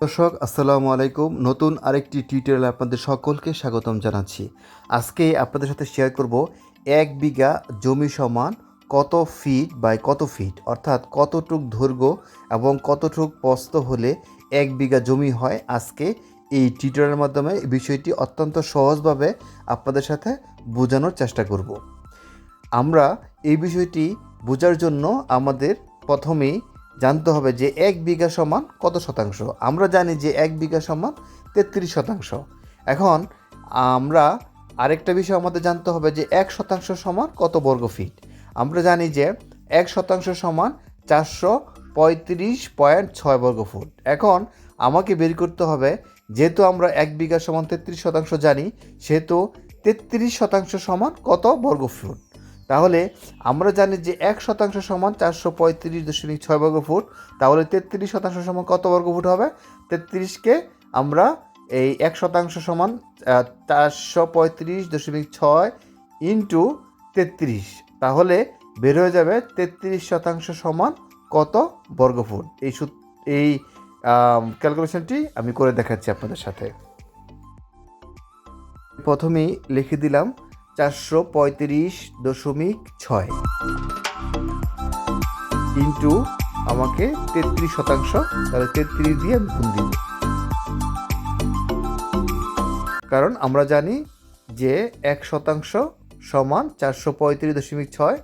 দর্শক, আসসালামু আলাইকুম। নতুন আরেকটি টিউটোরিয়াল আপনাদের সকলকে স্বাগতম জানাচ্ছি। আজকে আপনাদের সাথে শেয়ার করব এক বিঘা জমি সমান কত ফিট বাই কত ফিট অর্থাৎ কতটুক দৈর্ঘ্য এবং কতটুক প্রস্থ হলে এক বিঘা জমি হয়? আজকে এই টিউটোরিয়ালের মাধ্যমে বিষয়টি অত্যন্ত সহজভাবে আপনাদের সাথে বোঝানোর চেষ্টা করব। আমরা এই বিষয়টি বোঝার জন্য আমাদের প্রথমেই জানতে হবে যে এক বিঘা সমান কত শতাংশ? আমরা জানি যে এক বিঘা সমান তেত্রিশ শতাংশ। এখন আমরা আরেকটা বিষয় আমাদের জানতে হবে যে এক শতাংশ সমান কত বর্গ ফিট? আমরা জানি যে এক শতাংশ সমান চারশো পঁয়ত্রিশ পয়েন্ট ছয় বর্গ ফুট। এখন আমাকে বের করতে হবে, যেহেতু আমরা এক বিঘা সমান তেত্রিশ শতাংশ জানি, সেহেতু তেত্রিশ শতাংশ সমান কত বর্গ ফুট? তাহলে আমরা জানি যে এক শতাংশ সমান চারশো পঁয়ত্রিশ দশমিক ছয় বর্গ ফুট তাহলে তেত্রিশ শতাংশ সমান কত বর্গ ফুট হবে? তেত্রিশকে আমরা এই এক শতাংশ সমান চারশো পঁয়ত্রিশ দশমিক ছয় ইন্টু তেত্রিশ, তাহলে বের হয়ে যাবে তেত্রিশ শতাংশ সমান কত বর্গ ফুট এই এই ক্যালকুলেশনটি আমি করে দেখাচ্ছি আপনাদের সাথে। প্রথমেই লিখে দিলাম চারশো পঁয়ত্রিশ দশমিক ছয়। ইন্টু আমাকে তেত্রিশ শতাংশ, তাহলে তেত্রিশ দিয়ে আমি গুণ দিব কারণ আমরা জানি যে এক শতাংশ সমান চারশো পঁয়ত্রিশ দশমিক ছয়,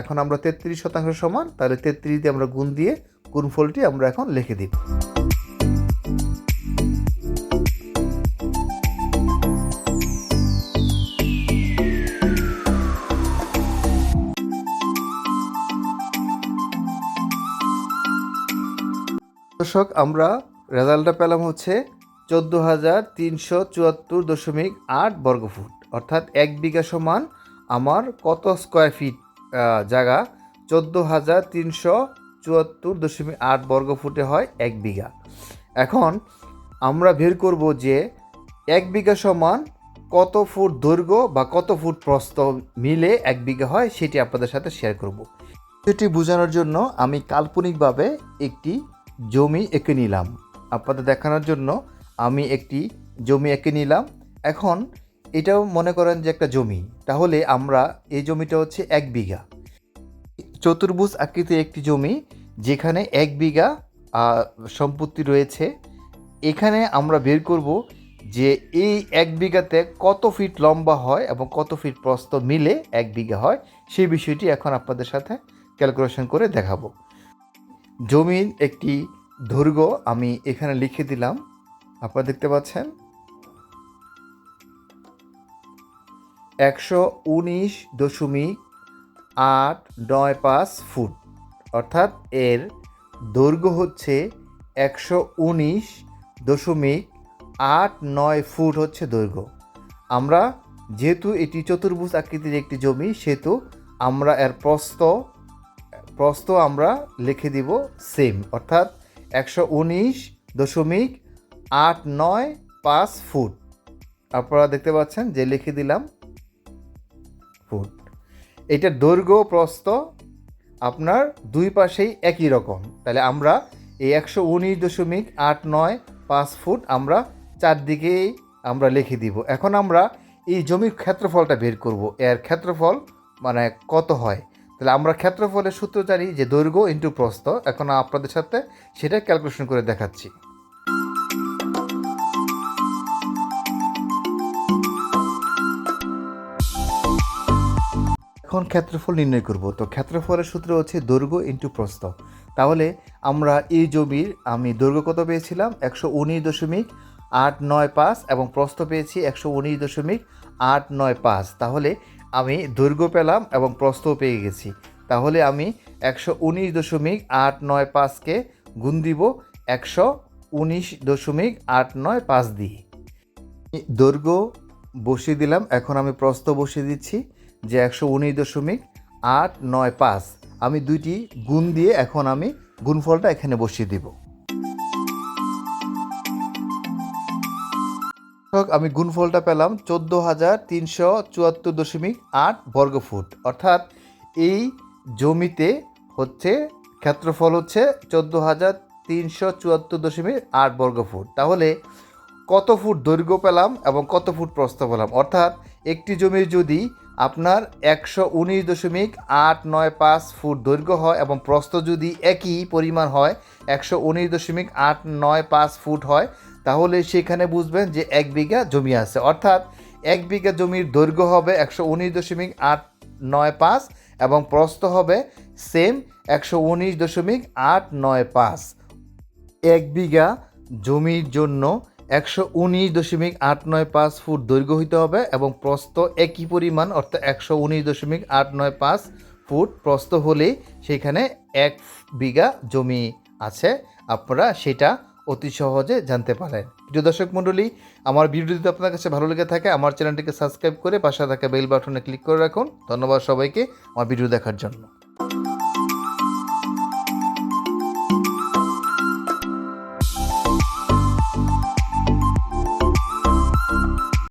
এখন আমরা তেত্রিশ শতাংশ সমান, তাহলে তেত্রিশ দিয়ে আমরা গুণ দিয়ে গুণফলটি আমরা এখন লিখে দিব দর্শক, আমরা রেজাল্টটা পেলাম হচ্ছে চোদ্দ হাজার তিনশো চুয়াত্তর দশমিক আট বর্গফুট। অর্থাৎ এক বিঘা সমান আমার কত স্কোয়ার ফিট জায়গা? চোদ্দ হাজার তিনশো চুয়াত্তর দশমিক আট বর্গফুটে হয় এক বিঘা। এখন আমরা বের করব যে এক বিঘা সমান কত ফুট দৈর্ঘ্য বা কত ফুট প্রস্থ মিলে এক বিঘা হয় সেটি আপনাদের সাথে শেয়ার করব। সেটি বোঝানোর জন্য আমি কাল্পনিকভাবে একটি জমি এঁকে নিলাম। আপনাদের দেখানোর জন্য আমি একটি জমি এঁকে নিলাম। এখন এটাও মনে করেন যে একটা জমি। তাহলে আমরা এই জমিটা হচ্ছে এক বিঘা। চতুর্ভুজ আকৃতির একটি জমি, যেখানে এক বিঘা সম্পত্তি রয়েছে। এখানে আমরা বের করব যে এই এক বিঘাতে কত ফিট লম্বা হয় এবং কত ফিট প্রস্ত মিলে এক বিঘা হয়, সেই বিষয়টি এখন আপনাদের সাথে ক্যালকুলেশন করে দেখাবো। জমির একটি দৈর্ঘ্য আমি এখানে লিখে দিলাম। আপনারা দেখতে পাচ্ছেন। একশো উনিশ দশমিক আট নয় পাঁচ ফুট। অর্থাৎ এর দৈর্ঘ্য হচ্ছে একশো উনিশ দশমিক আট নয় ফুট হচ্ছে দৈর্ঘ্য আমরা যেহেতু এটি চতুর্ভুজ আকৃতির একটি জমি, সেহেতু আমরা এর প্রস্থ প্রস্থ আমরা লিখে দিব সেম অর্থাৎ একশো উনিশ দশমিক আট নয় পাঁচ ফুট। আপনারা দেখতে পাচ্ছেন যে লিখে দিলাম ফুট। এটার দৈর্ঘ্য, প্রস্থ আপনার দুই পাশেই একই রকম। তাহলে আমরা এই একশো উনিশ দশমিক আট নয় পাঁচ ফুট আমরা চারদিকেই আমরা লিখে দিব। এখন আমরা এই জমির ক্ষেত্রফলটা বের করব। এর ক্ষেত্রফল মানে কত হয়? তাহলে আমরা ক্ষেত্রফলের সূত্র জানি যে দৈর্ঘ্য ইন্টু প্রস্থ। এখন আপনাদের সাথে সেটা ক্যালকুলেশন করে দেখাচ্ছি। এখন ক্ষেত্রফল নির্ণয় করব। তো ক্ষেত্রফলের সূত্র হচ্ছে দৈর্ঘ্য ইন্টু প্রস্থ। তাহলে আমরা এই জমির আমি দৈর্ঘ্য কত পেয়েছিলাম? একশো উনিশ দশমিক আট নয় পাঁচ এবং প্রস্থ পেয়েছি একশো উনিশ দশমিক আট নয় পাঁচ। তাহলে আমি দৈর্ঘ্য পেলাম এবং প্রস্থও পেয়ে গেছি। তাহলে আমি একশো উনিশ দশমিক আট নয় পাঁচকে গুণ দিব একশো উনিশ দশমিক আট নয় পাঁচ দিয়ে। দৈর্ঘ্য বসিয়ে দিলাম, এখন আমি প্রস্থ বসিয়ে দিচ্ছি যে একশো উনিশ দশমিক আট নয় পাঁচ। আমি দুইটি গুণ দিয়ে এখন আমি গুণফলটা এখানে বসিয়ে দিব। আমি গুণফলটা পেলাম চোদ্দ হাজার তিনশো চুয়াত্তর দশমিক আট বর্গফুট। অর্থাৎ এই জমিতে হচ্ছে, ক্ষেত্রফল হচ্ছে চোদ্দ হাজার তিনশো চুয়াত্তর দশমিক আট বর্গ ফুট তাহলে কত ফুট দৈর্ঘ্য পেলাম এবং কত ফুট প্রস্থ পেলাম? অর্থাৎ একটি জমির যদি আপনার একশো উনিশ দশমিক আট নয় পাঁচ ফুট দৈর্ঘ্য হয় এবং প্রস্থ যদি একই পরিমাণ হয়, একশো উনিশ দশমিক আট নয় পাঁচ ফুট হয় তাহলে সেখানে বুঝবেন যে এক বিঘা জমি আছে। অর্থাৎ এক বিঘা জমির দৈর্ঘ্য হবে একশো উনিশ দশমিক আট নয় পাঁচ এবং প্রস্থ হবে সেম একশো উনিশ দশমিক আট নয় পাঁচ। এক বিঘা জমির জন্য একশো উনিশ দশমিক আট নয় পাঁচ ফুট দৈর্ঘ্য হইতে হবে এবং প্রস্থ একই পরিমাণ, অর্থাৎ একশো উনিশ দশমিক আট নয় পাঁচ ফুট প্রস্থ হলেই সেখানে এক বিঘা জমি আছে। আপনারা সেটা অতি সহজে জানতে পারেন। প্রিয় দর্শক মণ্ডলী, আমার ভিডিও যদি আপনার কাছে ভালো লেগে থাকে, আমার চ্যানেলটিকে সাবস্ক্রাইব করে পাশে থাকা বেল বাটনে ক্লিক করে রাখুন। ধন্যবাদ সবাইকে আমার ভিডিও দেখার জন্য।